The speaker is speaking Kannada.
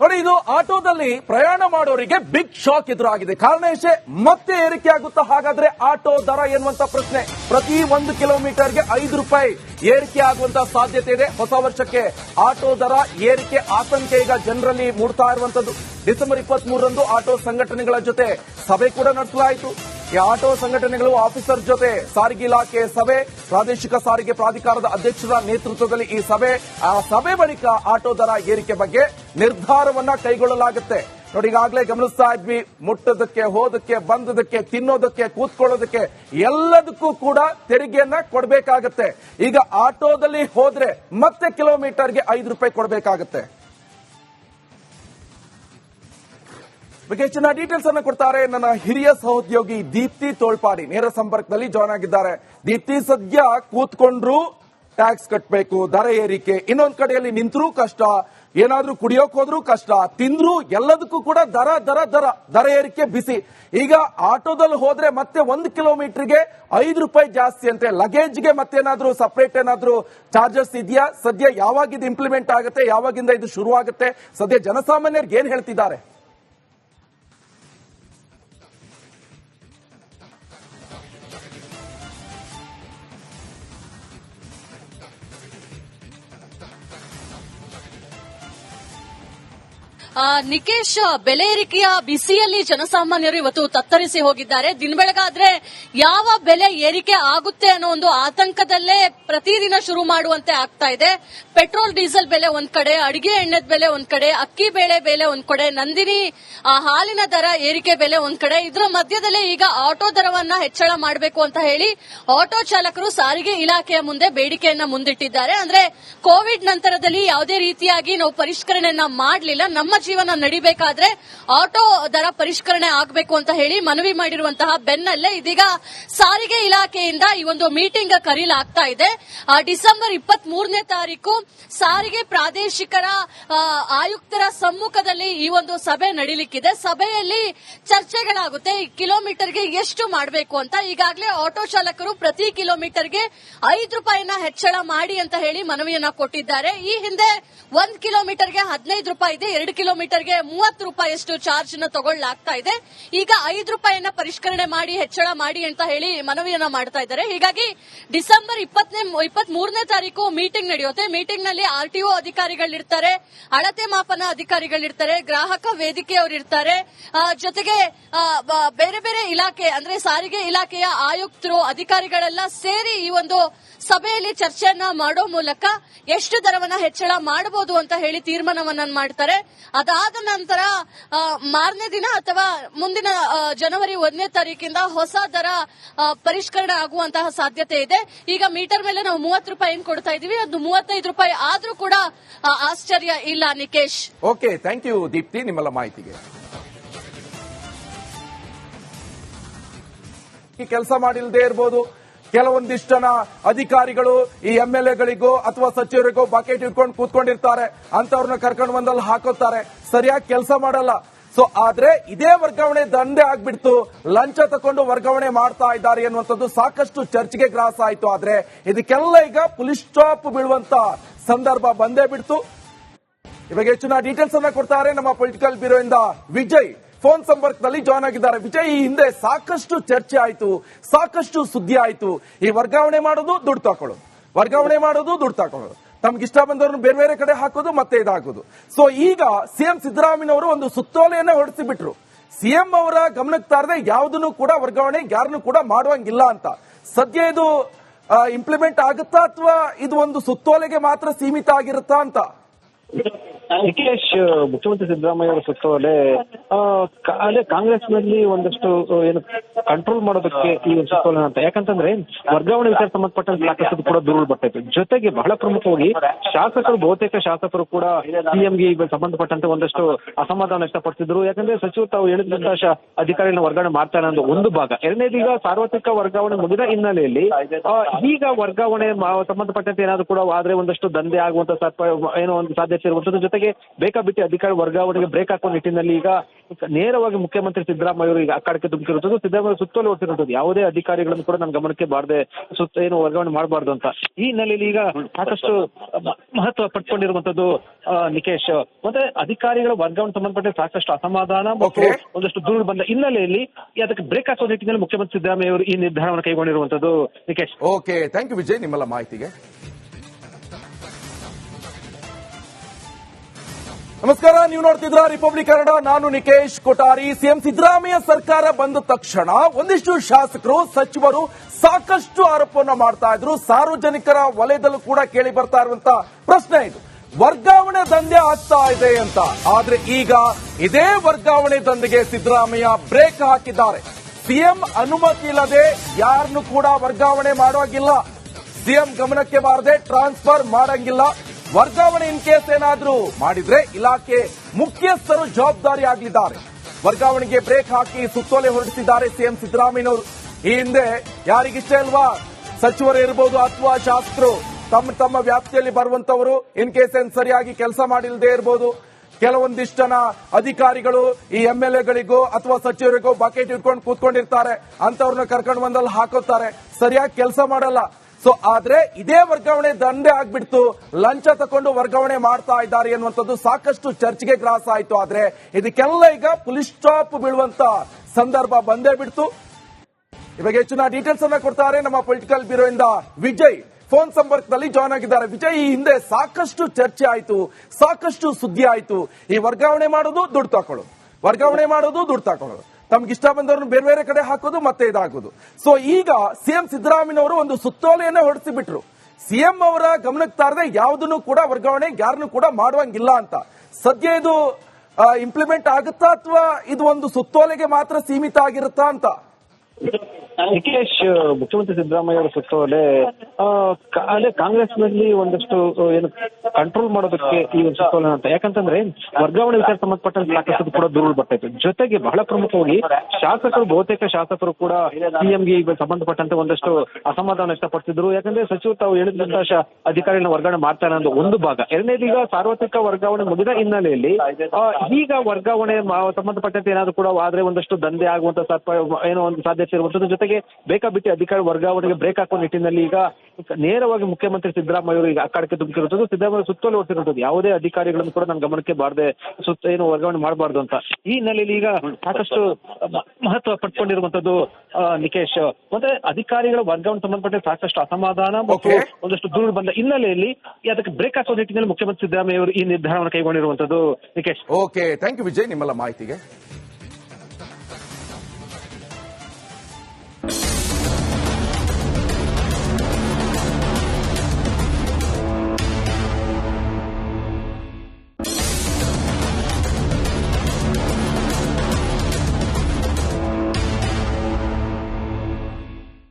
ನೋಡಿ ಇದು ಆಟೋದಲ್ಲಿ ಪ್ರಯಾಣ ಮಾಡೋರಿಗೆ ಬಿಗ್ ಶಾಕ್ ಎದುರಾಗಿದೆ. ಕಾರಣ ಇಷ್ಟೇ, ಮತ್ತೆ ಏರಿಕೆ ಆಗುತ್ತಾ? ಹಾಗಾದ್ರೆ ಆಟೋ ದರ ಎನ್ನುವಂತ ಪ್ರಶ್ನೆ. ಪ್ರತಿ ಒಂದು ಕಿಲೋಮೀಟರ್ಗೆ ಐದು ರೂಪಾಯಿ ಏರಿಕೆ ಆಗುವಂತ ಸಾಧ್ಯತೆ ಇದೆ. ಹೊಸ ವರ್ಷಕ್ಕೆ ಆಟೋ ದರ ಏರಿಕೆ ಆತಂಕ ಈಗ ಜನರಲ್ಲಿ ಮೂಡ್ತಾ ಇರುವಂತದ್ದು. ಡಿಸೆಂಬರ್ ಇಪ್ಪತ್ತ್ ಮೂರರಂದು ಆಟೋ ಸಂಘಟನೆಗಳ ಜೊತೆ ಸಭೆ ಕೂಡ ನಡೆಸಲಾಯಿತು. ಈ ಆಟೋ ಸಂಘಟನೆಗಳು ಆಫೀಸರ್ ಜೊತೆ ಸಾರಿಗೆ ಇಲಾಖೆ ಸಭೆ, ಪ್ರಾದೇಶಿಕ ಸಾರಿಗೆ ಪ್ರಾಧಿಕಾರದ ಅಧ್ಯಕ್ಷರ ನೇತೃತ್ವದಲ್ಲಿ ಈ ಸಭೆ. ಆ ಸಭೆ ಬಳಿಕ ಆಟೋ ದರ ಏರಿಕೆ ಬಗ್ಗೆ ನಿರ್ಧಾರವನ್ನ ಕೈಗೊಳ್ಳಲಾಗುತ್ತೆ. ನೋಡಿ, ಈಗಾಗಲೇ ಗಮನಿಸ್ತಾ ಇದ್ವಿ, ಮುಟ್ಟದಕ್ಕೆ, ಹೋದಕ್ಕೆ, ಬಂದದಕ್ಕೆ, ತಿನ್ನೋದಕ್ಕೆ, ಕೂತ್ಕೊಳ್ಳೋದಕ್ಕೆ ಎಲ್ಲದಕ್ಕೂ ಕೂಡ ತೆರಿಗೆಯನ್ನ ಕೊಡಬೇಕಾಗತ್ತೆ. ಈಗ ಆಟೋದಲ್ಲಿ ಹೋದ್ರೆ ಮತ್ತೆ ಕಿಲೋಮೀಟರ್ಗೆ ಐದು ರೂಪಾಯಿ ಕೊಡಬೇಕಾಗತ್ತೆ. ಬಗ್ಗೆ ಹೆಚ್ಚಿನ ಡೀಟೇಲ್ಸ್ ಅನ್ನು ಕೊಡ್ತಾರೆ ನನ್ನ ಹಿರಿಯ ಸಹೋದ್ಯೋಗಿ ದೀಪ್ತಿ ತೋಳ್ಪಾಡಿ. ನೇರ ಸಂಪರ್ಕದಲ್ಲಿ ಜಾಯ್ನ್ ಆಗಿದ್ದಾರೆ. ದೀಪ್ತಿ, ಸದ್ಯ ಕೂತ್ಕೊಂಡ್ರು ಟ್ಯಾಕ್ಸ್ ಕಟ್ಟಬೇಕು ದರ ಏರಿಕೆ, ಇನ್ನೊಂದ್ ಕಡೆಯಲ್ಲಿ ನಿಂತರೂ ಕಷ್ಟ, ಏನಾದ್ರೂ ಕುಡಿಯೋಕ್ ಹೋದ್ರೂ ಕಷ್ಟ, ತಿಂದ್ರು ಎಲ್ಲದಕ್ಕೂ ಕೂಡ ದರ ದರ ದರ ದರ ಏರಿಕೆ ಬಿಸಿ. ಈಗ ಆಟೋದಲ್ಲಿ ಹೋದ್ರೆ ಮತ್ತೆ ಒಂದು ಕಿಲೋಮೀಟರ್ಗೆ ಐದು ರೂಪಾಯಿ ಜಾಸ್ತಿ ಅಂತೆ. ಲಗೇಜ್ಗೆ ಮತ್ತೇನಾದ್ರೂ ಸಪರೇಟ್ ಏನಾದ್ರೂ ಚಾರ್ಜಸ್ ಇದೆಯಾ? ಸದ್ಯ ಯಾವಾಗ ಇದು ಇಂಪ್ಲಿಮೆಂಟ್ ಆಗುತ್ತೆ? ಯಾವಾಗಿಂದ ಇದು ಶುರು ಆಗುತ್ತೆ ಸದ್ಯ ಜನಸಾಮಾನ್ಯರಿಗೆ ಏನ್ ಹೇಳ್ತಿದ್ದಾರೆ? ನಿಕೇಶ್, ಬೆಲೆ ಏರಿಕೆಯ ಬಿಸಿಯಲ್ಲಿ ಜನಸಾಮಾನ್ಯರು ಇವತ್ತು ತತ್ತರಿಸಿ ಹೋಗಿದ್ದಾರೆ. ದಿನ ಬೆಳಗಾದ್ರೆ ಯಾವ ಬೆಲೆ ಏರಿಕೆ ಆಗುತ್ತೆ ಅನ್ನೋ ಒಂದು ಆತಂಕದಲ್ಲೇ ಪ್ರತಿದಿನ ಶುರು ಮಾಡುವಂತೆ ಆಗ್ತಾ ಇದೆ. ಪೆಟ್ರೋಲ್, ಡೀಸೆಲ್ ಬೆಲೆ ಒಂದ್ ಕಡೆ, ಅಡಿಗೆ ಎಣ್ಣೆದ ಬೆಲೆ ಒಂದ್ ಕಡೆ, ಅಕ್ಕಿ ಬೇಳೆ ಬೆಲೆ ಒಂದ್ ಕಡೆ, ನಂದಿನಿ ಹಾಲಿನ ದರ ಏರಿಕೆ ಬೆಲೆ ಒಂದ್ ಕಡೆ. ಇದರ ಮಧ್ಯದಲ್ಲೇ ಈಗ ಆಟೋ ದರವನ್ನ ಹೆಚ್ಚಳ ಮಾಡಬೇಕು ಅಂತ ಹೇಳಿ ಆಟೋ ಚಾಲಕರು ಸಾರಿಗೆ ಇಲಾಖೆಯ ಮುಂದೆ ಬೇಡಿಕೆಯನ್ನ ಮುಂದಿಟ್ಟಿದ್ದಾರೆ. ಅಂದ್ರೆ ಕೋವಿಡ್ ನಂತರದಲ್ಲಿ ಯಾವುದೇ ರೀತಿಯಾಗಿ ನಾವು ಪರಿಷ್ಕರಣೆಯನ್ನ ಮಾಡಲಿಲ್ಲ. ನಮ್ಮ ಜೀವನ ನಡಿಬೇಕಾದ್ರೆ ಆಟೋ ದರ ಪರಿಷ್ಕರಣೆ ಆಗಬೇಕು ಅಂತ ಹೇಳಿ ಮನವಿ ಮಾಡಿರುವಂತಹ ಬೆನ್ನಲ್ಲೇ ಇದೀಗ ಸಾರಿಗೆ ಇಲಾಖೆಯಿಂದ ಈ ಒಂದು ಮೀಟಿಂಗ್ ಕರೀಲಾಗ್ತಾ ಇದೆ. ಡಿಸೆಂಬರ್ ಇಪ್ಪತ್ತ್ ಮೂರನೇ ತಾರೀಕು ಸಾರಿಗೆ ಪ್ರಾದೇಶಿಕರ ಆಯುಕ್ತರ ಸಮ್ಮುಖದಲ್ಲಿ ಈ ಒಂದು ಸಭೆ ನಡೀಲಿಕ್ಕಿದೆ. ಸಭೆಯಲ್ಲಿ ಚರ್ಚೆಗಳಾಗುತ್ತೆ. ಈ ಕಿಲೋಮೀಟರ್ಗೆ ಎಷ್ಟು ಮಾಡಬೇಕು ಅಂತ ಈಗಾಗಲೇ ಆಟೋ ಚಾಲಕರು ಪ್ರತಿ ಕಿಲೋಮೀಟರ್ಗೆ ಐದು ರೂಪಾಯಿನ ಹೆಚ್ಚಳ ಮಾಡಿ ಅಂತ ಹೇಳಿ ಮನವಿಯನ್ನ ಕೊಟ್ಟಿದ್ದಾರೆ. ಈ ಹಿಂದೆ ಒಂದ್ ಕಿಲೋಮೀಟರ್ಗೆ ಹದಿನೈದು ರೂಪಾಯಿ ಇದೆ, ಎರಡು ಕಿಲೋಮೀಟರ್ಗೆ ಮೂವತ್ತು ರೂಪಾಯಿಯಷ್ಟು ಚಾರ್ಜ್ನ ತಗೊಳ್ಳಲಾಗ್ತಾ ಇದೆ. ಈಗ ಐದು ರೂಪಾಯಿಯನ್ನ ಪರಿಷ್ಕರಣೆ ಮಾಡಿ, ಹೆಚ್ಚಳ ಮಾಡಿ ಅಂತ ಹೇಳಿ ಮನವಿಯನ್ನ ಮಾಡ್ತಾ ಇದ್ದಾರೆ. ಹೀಗಾಗಿ ಡಿಸೆಂಬರ್ ಇಪ್ಪತ್ತನೇ ಇಪ್ಪತ್ತ್ ಮೂರನೇ ತಾರೀಕು ಮೀಟಿಂಗ್ ನಡೆಯುತ್ತೆ. ಮೀಟಿಂಗ್ನಲ್ಲಿ ಆರ್ಟಿಒ ಅಧಿಕಾರಿಗಳಿರ್ತಾರೆ, ಅಳತೆ ಮಾಪನ ಅಧಿಕಾರಿಗಳಿರ್ತಾರೆ, ಗ್ರಾಹಕ ವೇದಿಕೆಯವರು ಇರ್ತಾರೆ ಜೊತೆಗೆ ಬೇರೆ ಬೇರೆ ಇಲಾಖೆ, ಅಂದ್ರೆ ಸಾರಿಗೆ ಇಲಾಖೆಯ ಆಯುಕ್ತರು, ಅಧಿಕಾರಿಗಳೆಲ್ಲ ಸೇರಿ ಈ ಒಂದು ಸಭೆಯಲ್ಲಿ ಚರ್ಚೆಯನ್ನ ಮಾಡೋ ಮೂಲಕ ಎಷ್ಟು ದರವನ್ನ ಹೆಚ್ಚಳ ಮಾಡಬಹುದು ಅಂತ ಹೇಳಿ ತೀರ್ಮಾನವನ್ನ ಮಾಡ್ತಾರೆ. ಅದಾದ ನಂತರ ಮಾರನೇ ದಿನ ಅಥವಾ ಮುಂದಿನ ಜನವರಿ ಒಂದನೇ ತಾರೀಕಿಂದ ಹೊಸ ದರ ಪರಿಷ್ಕರಣೆ ಆಗುವಂತಹ ಸಾಧ್ಯತೆ ಇದೆ. ಈಗ ಮೀಟರ್ ಮೇಲೆ ನಾವು ಮೂವತ್ತು ರೂಪಾಯಿ ಕೊಡ್ತಾ ಇದೀವಿ ಅದು ಮೂವತ್ತೈದು ರೂಪಾಯಿ ಆದ್ರೂ ಕೂಡ ಆಶ್ಚರ್ಯ ಇಲ್ಲ, Nikesh. Okay thank you Deepti, ನಿಮ್ಮೆಲ್ಲ ಮಾಹಿತಿಗೆ. ಈ ಕೆಲಸ ಮಾಡಿಲ್ಲದೆ ಇರ್ಬೋದು. ಕೆಲವೊಂದಿಷ್ಟು ಜನ ಅಧಿಕಾರಿಗಳು ಈ ಎಂ ಎಲ್ ಎಗಳಿಗೂ ಅಥವಾ ಸಚಿವರಿಗೂ ಬಕೆಟ್ ಇಟ್ಕೊಂಡು ಕೂತ್ಕೊಂಡಿರ್ತಾರೆ. ಅಂತವ್ರನ್ನ ಕರ್ಕೊಂಡು ಬಂದಲ್ಲಿ ಹಾಕೋತಾರೆ. ಸರಿಯಾಗಿ ಕೆಲಸ ಮಾಡಲ್ಲ. ಸೊ ಆದ್ರೆ ಇದೇ ವರ್ಗಾವಣೆ ದಂಧೆ ಆಗ್ಬಿಡ್ತು. ಲಂಚ ತಕೊಂಡು ವರ್ಗಾವಣೆ ಮಾಡ್ತಾ ಇದ್ದಾರೆ ಅನ್ನುವಂಥದ್ದು ಸಾಕಷ್ಟು ಚರ್ಚೆಗೆ ಗ್ರಾಸ ಆಯ್ತು. ಆದ್ರೆ ಇದಕ್ಕೆಲ್ಲ ಈಗ ಪುಲಿಸ್ ಸ್ಟಾಪ್ ಬೀಳುವಂತ ಸಂದರ್ಭ ಬಂದೇ ಬಿಡ್ತು. ಇವಾಗ ಹೆಚ್ಚಿನ ಡೀಟೇಲ್ಸ್ ಅನ್ನ ಕೊಡ್ತಾರೆ ನಮ್ಮ ಪೊಲಿಟಿಕಲ್ ಬ್ಯೂರೋ ಇಂದ ವಿಜಯ್. ಫೋನ್ ಸಂಪರ್ಕದಲ್ಲಿ ಜಾಯ್ನ್ ಆಗಿದ್ದಾರೆ. ವಿಜಯ್, ಈ ಹಿಂದೆ ಸಾಕಷ್ಟು ಚರ್ಚೆ ಆಯ್ತು, ಸಾಕಷ್ಟು ಸುದ್ದಿ ಆಯ್ತು. ಈ ವರ್ಗಾವಣೆ ಮಾಡೋದು ದುಡ್ಡು ತಕೊಳ್ಳೋದು ವರ್ಗಾವಣೆ ಮಾಡೋದು ದುಡ್ಡು ತಕೊಳ್ಳೋದು ತಮ್ಗೆ ಇಷ್ಟ ಬಂದವ್ರನ್ನ ಬೇರೆ ಬೇರೆ ಕಡೆ ಹಾಕೋದು, ಮತ್ತೆ ಇದಾಗೋದು. ಸೊ ಈಗ ಸಿಎಂ ಸಿದ್ದರಾಮಯ್ಯನವರು ಒಂದು ಸುತ್ತೋಲೆಯನ್ನ ಹೊರಡಿಸಿಬಿಟ್ರು. ಸಿಎಂ ಅವರ ಗಮನಕ್ಕೆ ತಾರದೆ ಯಾವುದನ್ನು ಕೂಡ ವರ್ಗಾವಣೆ, ಯಾರನ್ನು ಕೂಡ ಮಾಡುವಂಗಿಲ್ಲ ಅಂತ. ಸದ್ಯ ಇದು ಇಂಪ್ಲಿಮೆಂಟ್ ಆಗುತ್ತಾ ಅಥವಾ ಇದು ಒಂದು ಸುತ್ತೋಲೆಗೆ ಮಾತ್ರ ಸೀಮಿತ ಆಗಿರುತ್ತಾ ಅಂತ? ನಿಖಿಲೇಶ್ ಮುಖ್ಯಮಂತ್ರಿ ಸಿದ್ದರಾಮಯ್ಯ ಅವರ ಸುತ್ತೋಲೆ ಆ, ಕಾಂಗ್ರೆಸ್ನಲ್ಲಿ ಒಂದಷ್ಟು ಏನು ಕಂಟ್ರೋಲ್ ಮಾಡೋದಕ್ಕೆ ಈ ಸುತ್ತೋಲೆ ಅಂತ. ಯಾಕಂತಂದ್ರೆ ವರ್ಗಾವಣೆ ವಿಚಾರ ಸಂಬಂಧಪಟ್ಟಂತೆ ಸಾಕಷ್ಟು ಕೂಡ ದೂರು ಬರ್ತೈತೆ ಜೊತೆಗೆ ಬಹಳ ಪ್ರಮುಖವಾಗಿ ಶಾಸಕರು ಬಹುತೇಕ ಶಾಸಕರು ಕೂಡ ಸಿಎಂಗೆ ಈಗ ಸಂಬಂಧಪಟ್ಟಂತೆ ಒಂದಷ್ಟು ಅಸಮಾಧಾನ ವ್ಯಕ್ತಪಡಿಸಿದ್ರು. ಯಾಕಂದ್ರೆ ಸಚಿವರು ತಾವು ಹೇಳಿದಂತ ಅಧಿಕಾರಿಗಳನ್ನ ವರ್ಗಾವಣೆ ಮಾಡ್ತಾರೆ ಅನ್ನೋದು ಒಂದು ಭಾಗ. ಎರಡನೇದು ಈಗ ಸಾರ್ವತ್ರಿಕ ವರ್ಗಾವಣೆ ಮುಗಿದ ಹಿನ್ನೆಲೆಯಲ್ಲಿ ಈಗ ವರ್ಗಾವಣೆ ಸಂಬಂಧಪಟ್ಟಂತೆ ಏನಾದ್ರು ಕೂಡ ಆದ್ರೆ ಒಂದಷ್ಟು ದಂಧೆ ಆಗುವಂತ ಏನೋ ಒಂದು ಸಾಧ್ಯತೆ ಇರುವಂತದ್ದು. ಜೊತೆಗೆ ಬೇಕಾಬಿಟ್ಟಿ ಅಧಿಕಾರಿ ವರ್ಗಾವಣೆಗೆ ಬ್ರೇಕ್ ಹಾಕುವ ನಿಟ್ಟಿನಲ್ಲಿ ಈಗ ನೇರವಾಗಿ ಮುಖ್ಯಮಂತ್ರಿ ಸಿದ್ದರಾಮಯ್ಯ ಅವರು ಈಗ ಅಕ್ಕಡಕ್ಕೆ ಧುಮುಕಿರುವಂತದ್ದು ಸಿದ್ದರಾಮಯ್ಯ ಸುತ್ತಲೂ ಹೊರಟಿರುವಂತದ್ದು ಯಾವುದೇ ಅಧಿಕಾರಿಗಳನ್ನು ಕೂಡ ನಮ್ಮ ಗಮನಕ್ಕೆ ಬಾರದೆ ಸುತ್ತ ಏನು ವರ್ಗಾವಣೆ ಮಾಡಬಾರ್ದು ಅಂತ. ಈ ಹಿನ್ನೆಲೆಯಲ್ಲಿ ಈಗ ಸಾಕಷ್ಟು ಮಹತ್ವ ಪಡ್ಕೊಂಡಿರುವಂತದ್ದು ಆ, ನಿಕೇಶ್. ಮತ್ತೆ ಅಧಿಕಾರಿಗಳ ವರ್ಗಾವಣೆ ಸಂಬಂಧಪಟ್ಟ ಸಾಕಷ್ಟು ಅಸಮಾಧಾನ ಮತ್ತು. ಒಂದಷ್ಟು ದೂರು ಬಂದ ಹಿನ್ನೆಲೆಯಲ್ಲಿ ಅದಕ್ಕೆ ಬ್ರೇಕ್ ಹಾಕುವ ನಿಟ್ಟಿನಲ್ಲಿ ಮುಖ್ಯಮಂತ್ರಿ ಸಿದ್ದರಾಮಯ್ಯ ಅವರು ಈ ನಿರ್ಧಾರವನ್ನು ಕೈಗೊಂಡಿರುವಂತದ್ದು Nikesh. Okay thank you Vijay ನಿಮ್ಮೆಲ್ಲ ಮಾಹಿತಿಗೆ. ನಮಸ್ಕಾರ, ನೀವು ನೋಡ್ತಿದ್ರ ರಿಪಬ್ಲಿಕ್ ಕನ್ನಡ ನಾನು ನಿಕೇಶ್ ಕೊಠಾರಿ. ಸಿಎಂ ಸಿದ್ದರಾಮಯ್ಯ ಸರ್ಕಾರ ಬಂದ ತಕ್ಷಣ ಒಂದಿಷ್ಟು ಶಾಸಕರು, ಸಚಿವರು ಸಾಕಷ್ಟು ಆರೋಪವನ್ನು ಮಾಡ್ತಾ ಇದ್ರು. ಸಾರ್ವಜನಿಕರ ವಲಯದಲ್ಲೂ ಕೂಡ ಕೇಳಿ ಬರ್ತಾ ಇರುವಂತ ಪ್ರಶ್ನೆ ಇದು. ವರ್ಗಾವಣೆ ದಂಧೆ ಆಗ್ತಾ ಇದೆ ಅಂತ. ಆದ್ರೆ ಈಗ ಇದೇ ವರ್ಗಾವಣೆ ದಂಧೆಗೆ ಸಿದ್ದರಾಮಯ್ಯ ಬ್ರೇಕ್ ಹಾಕಿದ್ದಾರೆ. ಸಿಎಂ ಅನುಮತಿ ಇಲ್ಲದೆ ಯಾರನ್ನು ಕೂಡ ವರ್ಗಾವಣೆ ಮಾಡುವಾಗಿಲ್ಲ. ಸಿಎಂ ಗಮನಕ್ಕೆ ಬಾರದೆ ಟ್ರಾನ್ಸ್ಫರ್ ಮಾಡಂಗಿಲ್ಲ. ವರ್ಗಾವಣೆ ಇನ್ ಕೇಸ್ ಏನಾದರೂ ಮಾಡಿದ್ರೆ ಇಲಾಖೆ ಮುಖ್ಯಸ್ಥರು ಜವಾಬ್ದಾರಿ ಆಗಲಿದ್ದಾರೆ. ವರ್ಗಾವಣೆಗೆ ಬ್ರೇಕ್ ಹಾಕಿ ಸುತ್ತೋಲೆ ಹೊರಡಿಸಿದ್ದಾರೆ ಸಿಎಂ ಸಿದ್ದರಾಮಯ್ಯನವರು. ಈ ಹಿಂದೆ ಯಾರಿಗಿಷ್ಟ ಇಲ್ವಾ? ಸಚಿವರು ಇರಬಹುದು ಅಥವಾ ಶಾಸಕರು. ತಮ್ಮ ತಮ್ಮ ವ್ಯಾಪ್ತಿಯಲ್ಲಿ ಬರುವಂತವರು ಇನ್ ಕೇಸ್ ಏನ್ ಸರಿಯಾಗಿ ಕೆಲಸ ಮಾಡಿಲ್ಲದೆ ಇರಬಹುದು ಕೆಲವೊಂದಿಷ್ಟು ಜನ ಅಧಿಕಾರಿಗಳು ಈ ಎಂ ಎಲ್ ಎಗಳಿಗೂ ಅಥವಾ ಸಚಿವರಿಗೂ ಬಕೆಟ್ ಇಟ್ಕೊಂಡು ಕೂತ್ಕೊಂಡಿರ್ತಾರೆ. ಅಂತವ್ರನ್ನ ಕರ್ಕೊಂಡು ಬಂದಲ್ಲಿ ಹಾಕೋತಾರೆ. ಸರಿಯಾಗಿ ಕೆಲಸ ಮಾಡಲ್ಲ. ಸೊ ಆದ್ರೆ ಇದೇ ವರ್ಗಾವಣೆ ದಂಧೆ ಆಗ್ಬಿಡ್ತು. ಲಂಚ ತಕೊಂಡು ವರ್ಗಾವಣೆ ಮಾಡ್ತಾ ಇದ್ದಾರೆ ಅನ್ನುವಂಥದ್ದು ಸಾಕಷ್ಟು ಚರ್ಚೆಗೆ ಗ್ರಾಸ ಆಯ್ತು. ಆದ್ರೆ ಇದಕ್ಕೆಲ್ಲ ಈಗ ಪುಲಿಸ್ ಸ್ಟಾಪ್ ಬೀಳುವಂತ ಸಂದರ್ಭ ಬಂದೇ ಬಿಡ್ತು. ಇವಾಗ ಹೆಚ್ಚಿನ ಡೀಟೇಲ್ಸ್ ಅನ್ನ ಕೊಡ್ತಾರೆ ನಮ್ಮ ಪೊಲಿಟಿಕಲ್ ಬ್ಯೂರೋ ಇಂದ ವಿಜಯ್. ಫೋನ್ ಸಂಪರ್ಕದಲ್ಲಿ ಜಾಯ್ನ್ ಆಗಿದ್ದಾರೆ. ವಿಜಯ್, ಈ ಹಿಂದೆ ಸಾಕಷ್ಟು ಚರ್ಚೆ ಆಯ್ತು. ಸಾಕಷ್ಟು ಸುದ್ದಿ ಆಯ್ತು. ಈ ವರ್ಗಾವಣೆ ಮಾಡೋದು ದುಡ್ಡು ತಕೊಳ್ಳೋದು. ವರ್ಗಾವಣೆ ಮಾಡೋದು ದುಡ್ಡು ತಕೊಳ್ಳೋದು. ತಮ್ಗೆ ಇಷ್ಟ ಬಂದವ್ರನ್ನ ಬೇರೆ ಬೇರೆ ಕಡೆ ಹಾಕೋದು ಮತ್ತೆ ಇದಾಗೋದು. ಸೊ ಈಗ ಸಿಎಂ ಸಿದ್ದರಾಮಯ್ಯನವರು ಒಂದು ಸುತ್ತೋಲೆಯನ್ನ ಹೊರಡಿಸಿಬಿಟ್ರು. ಸಿಎಂ ಅವರ ಗಮನಕ್ಕೆ ತಾರದೆ ಯಾವುದನ್ನು ಕೂಡ ವರ್ಗಾವಣೆ ಯಾರನ್ನು ಕೂಡ ಮಾಡುವಂಗಿಲ್ಲ ಅಂತ. ಸದ್ಯ ಇದು ಇಂಪ್ಲಿಮೆಂಟ್ ಆಗುತ್ತಾ ಅಥವಾ ಇದು ಒಂದು ಸುತ್ತೋಲೆಗೆ ಮಾತ್ರ ಸೀಮಿತ ಆಗಿರುತ್ತಾ ಅಂತ? ನಿಖಿಲೇಶ್ ಮುಖ್ಯಮಂತ್ರಿ ಸಿದ್ದರಾಮಯ್ಯ ಅವರ ಸುತ್ತೋಲೆ ಆ, ಕಾಂಗ್ರೆಸ್ನಲ್ಲಿ ಒಂದಷ್ಟು ಏನು ಕಂಟ್ರೋಲ್ ಮಾಡೋದಕ್ಕೆ ಈ ಒಂದು ಸುತ್ತೋಲೆ ಅಂತ. ಯಾಕಂತಂದ್ರೆ ವರ್ಗಾವಣೆ ವಿಚಾರ ಸಂಬಂಧಪಟ್ಟಂತೆ ಸಾಕಷ್ಟು ಕೂಡ ದೂರು ಬರ್ತಾಯಿತ್ತು ಜೊತೆಗೆ ಬಹಳ ಪ್ರಮುಖವಾಗಿ ಶಾಸಕರು ಬಹುತೇಕ ಶಾಸಕರು ಕೂಡ ಸಿಎಂಗೆ ಈಗ ಸಂಬಂಧಪಟ್ಟಂತೆ ಒಂದಷ್ಟು ಅಸಮಾಧಾನ ವ್ಯಕ್ತಪಡಿಸಿದ್ರು. ಯಾಕಂದ್ರೆ ಸಚಿವರು ತಾವು ಹೇಳಿದಂತಹ ಅಧಿಕಾರಿಗಳನ್ನ ವರ್ಗಾವಣೆ ಮಾಡ್ತಾರೆ ಅನ್ನೋ ಒಂದು ಭಾಗ. ಎರಡನೇದು ಈಗ ಸಾರ್ವತ್ರಿಕ ವರ್ಗಾವಣೆ ಮುಗಿದ ಹಿನ್ನೆಲೆಯಲ್ಲಿ ಈಗ ವರ್ಗಾವಣೆ ಸಂಬಂಧಪಟ್ಟಂತೆ ಏನಾದ್ರು ಕೂಡ ಆದ್ರೆ ಒಂದಷ್ಟು ದಂಧೆ ಆಗುವಂತ ಏನೋ ಒಂದು ಸಾಧ್ಯತೆ ಇರುವಂತದ್ದು. ಜೊತೆಗೆ ಬೇಕಾಬಿಟ್ಟಿ ಅಧಿಕಾರಿ ವರ್ಗಾವಣೆಗೆ ಬ್ರೇಕ್ ಹಾಕುವ ನಿಟ್ಟಿನಲ್ಲಿ ಈಗ ನೇರವಾಗಿ ಮುಖ್ಯಮಂತ್ರಿ ಸಿದ್ದರಾಮಯ್ಯ ಅವರು ಈಗ ಅಖಾಡಕ್ಕೆ ಧುಮುಕಿರುವಂತದ್ದು ಸಿದ್ದರಾಮಯ್ಯ ಸುತ್ತಲೂ ಯಾವುದೇ ಅಧಿಕಾರಿಗಳನ್ನು ಕೂಡ ನಮ್ಮ ಗಮನಕ್ಕೆ ಬಾರದೆ ಸುತ್ತ ಏನು ವರ್ಗಾವಣೆ ಮಾಡಬಾರ್ದು ಅಂತ. ಈ ಹಿನ್ನೆಲೆಯಲ್ಲಿ ಈಗ ಸಾಕಷ್ಟು ಮಹತ್ವ ಪಡ್ಕೊಂಡಿರುವಂತದ್ದು ನಿಕೇಶ್. ಮತ್ತೆ ಅಧಿಕಾರಿಗಳ ವರ್ಗಾವಣೆ ಸಂಬಂಧಪಟ್ಟ ಸಾಕಷ್ಟು ಅಸಮಾಧಾನ ಮತ್ತು. ಒಂದಷ್ಟು ದೂರು ಬಂದ ಹಿನ್ನೆಲೆಯಲ್ಲಿ ಅದಕ್ಕೆ ಬ್ರೇಕ್ ಹಾಕೋ ನಿಟ್ಟಿನಲ್ಲಿ ಮುಖ್ಯಮಂತ್ರಿ ಸಿದ್ದರಾಮಯ್ಯ ಅವರು ಈ ನಿರ್ಧಾರವನ್ನು ಕೈಗೊಂಡಿರುವಂತದ್ದು Nikesh. Okay thank you Vijay ನಿಮ್ಮೆಲ್ಲ ಮಾಹಿತಿಗೆ.